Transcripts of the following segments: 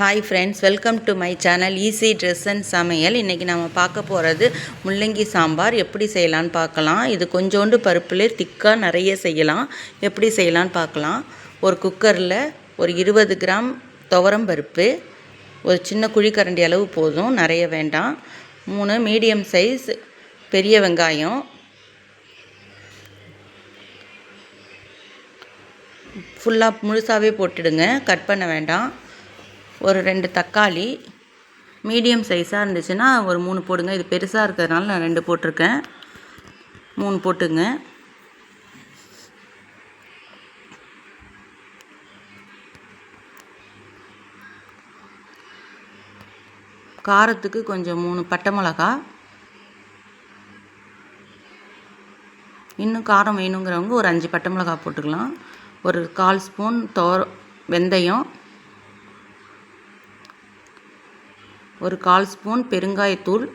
Hi friends welcome to my channel easy dress and சமையல் இன்றைக்கி நம்ம பார்க்க போகிறது முள்ளங்கி சாம்பார். எப்படி செய்யலான்னு பார்க்கலாம். இது கொஞ்சோண்டு பருப்பில் திக்காக நிறைய செய்யலாம். எப்படி செய்யலான்னு பார்க்கலாம். ஒரு குக்கரில் ஒரு இருபது கிராம் துவரம் பருப்பு ஒரு சின்ன குழிக்கரண்டி அளவு போதும் நிறைய வேண்டாம். மூணு மீடியம் சைஸ் பெரிய வெங்காயம். ஃபுல்லாக முழுசாகவே போட்டுடுங்க. கட் பண்ண வேண்டாம். ஒரு ரெண்டு தக்காளி மீடியம் சைஸாக இருந்துச்சுன்னா ஒரு மூணு போடுங்க. இது பெருசாக இருக்கிறதுனால நான் ரெண்டு போட்டிருக்கேன். மூணு போட்டுங்க. காரத்துக்கு கொஞ்சம் மூணு பட்டை மிளகா. இன்னும் காரம் வேணுங்கிறவங்க ஒரு அஞ்சு பட்டை மிளகா போட்டுக்கலாம். ஒரு கால் ஸ்பூன் தோ வெந்தயம். ஒரு கால் ஸ்பூன் பெருங்காயத்தூள்.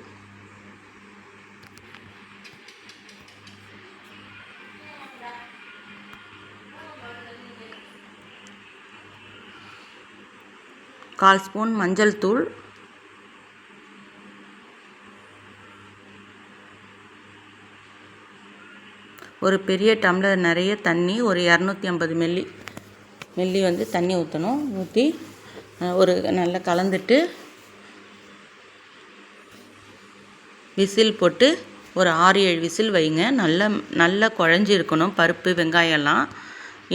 கால் ஸ்பூன் மஞ்சள் தூள். ஒரு பெரிய டம்ளர் நிறைய தண்ணி ஒரு இரநூத்தி ஐம்பது மில்லி மில்லி வந்து தண்ணி ஊற்றணும் ஊற்றி ஒரு நல்லா கலந்துட்டு விசில் போட்டு ஒரு ஆறு ஏழு விசில் வைங்க. நல்ல நல்லா குழஞ்சி இருக்கணும் பருப்பு வெங்காயம்லாம்.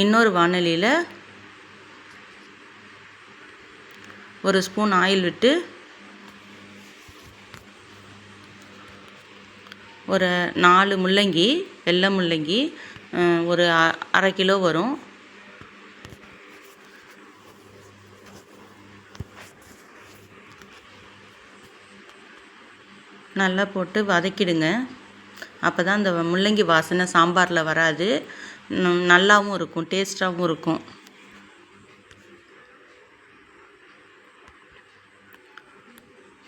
இன்னொரு வானொலியில் ஒரு ஸ்பூன் ஆயில் விட்டு ஒரு நாலு முள்ளங்கி வெள்ளை முள்ளங்கி ஒரு அரை கிலோ வரும். நல்லா போட்டு வதக்கிடுங்க. அப்போ தான் அந்த முள்ளங்கி வாசனை சாம்பாரில் வராது. நல்லாவும் இருக்கும் டேஸ்ட்டாகவும் இருக்கும்.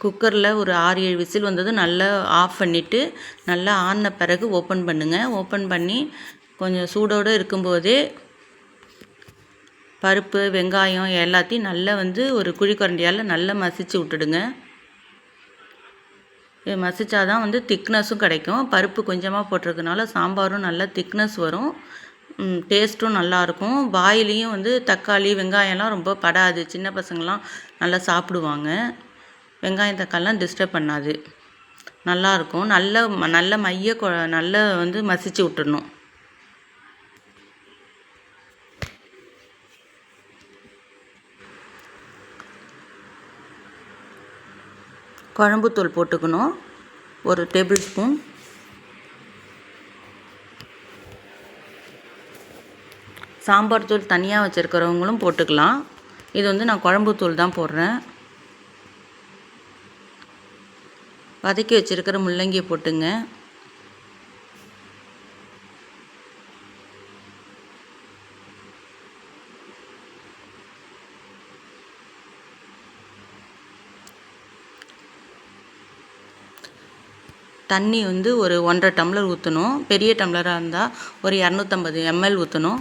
குக்கரில் ஒரு ஆறு ஏழு விசில் வந்ததும் நல்லா ஆஃப் பண்ணிவிட்டு நல்லா ஆன பிறகு ஓப்பன் பண்ணுங்கள் ஓப்பன் பண்ணி கொஞ்சம் சூடோடு இருக்கும்போதே பருப்பு வெங்காயம் எல்லாத்தையும் நல்லா வந்து ஒரு குழிக்கரண்டியால் நல்லா மசிச்சு விட்டுடுங்க. இது மசிச்சா தான் வந்து திக்னஸும் கிடைக்கும். பருப்பு கொஞ்சமாக போட்டிருக்கனால சாம்பாரும் நல்லா திக்னஸ் வரும். டேஸ்ட்டும் நல்லாயிருக்கும் வாயிலையும் வந்து தக்காளி வெங்காயம்லாம் ரொம்ப படாது. சின்ன பசங்களாம் நல்லா சாப்பிடுவாங்க. வெங்காயம் தக்காளிலாம் டிஸ்டர்ப் பண்ணாது. நல்லாயிருக்கும் நல்ல நல்ல மைய கொ நல்ல வந்து மசிச்சு விட்டுடணும் குழம்புத்தூள் போட்டுக்கணும். ஒரு டேபிள் ஸ்பூன் சாம்பார் தூள் தனியாக வச்சுருக்கிறவங்களும் போட்டுக்கலாம். இது வந்து நான் குழம்புத்தூள் தான் போடுறேன். வதக்கி வச்சுருக்கிற முள்ளங்கியை போட்டுங்க. தண்ணி வந்து ஒரு ஒன்றரை டம்ளர் ஊற்றணும் பெரிய டம்ளராக இருந்தால் ஒரு இரநூத்தம்பது எம்எல் ஊற்றணும்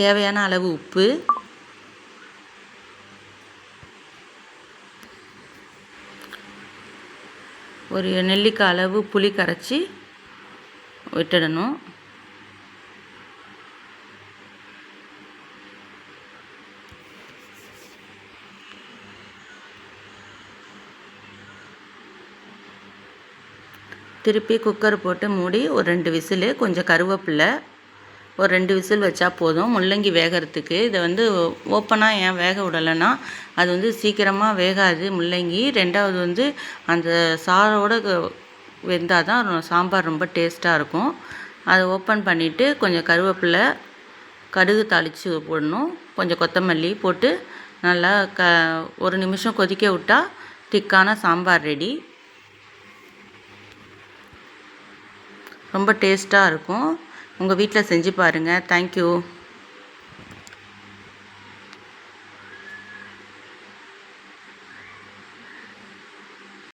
தேவையான அளவு உப்பு. ஒரு நெல்லிக்காய் அளவு புளி கரைச்சி விட்டுடணும். திருப்பி குக்கர் போட்டு மூடி ஒரு ரெண்டு விசிலு கொஞ்சம் கருவேப்பில்லை ஒரு ரெண்டு விசில் வச்சா போதும். முள்ளங்கி வேகிறதுக்கு. இதை வந்து ஓப்பனாக ஏன் வேக விடலைன்னா அது வந்து சீக்கிரமாக வேகாது முள்ளங்கி. ரெண்டாவது வந்து அந்த சாரோட வெந்தால் தான் சாம்பார் ரொம்ப டேஸ்ட்டாக இருக்கும். அதை ஓப்பன் பண்ணிவிட்டு கொஞ்சம் கருவேப்பிலை கடுகு தாளித்து போடணும். கொஞ்சம் கொத்தமல்லி போட்டு நல்லா க ஒரு நிமிஷம் கொதிக்க விட்டால் திக்கான சாம்பார் ரெடி ரொம்ப டேஸ்ட்டாக இருக்கும். உங்கள் வீட்டில் செஞ்சு பாருங்கள். தேங்க்யூ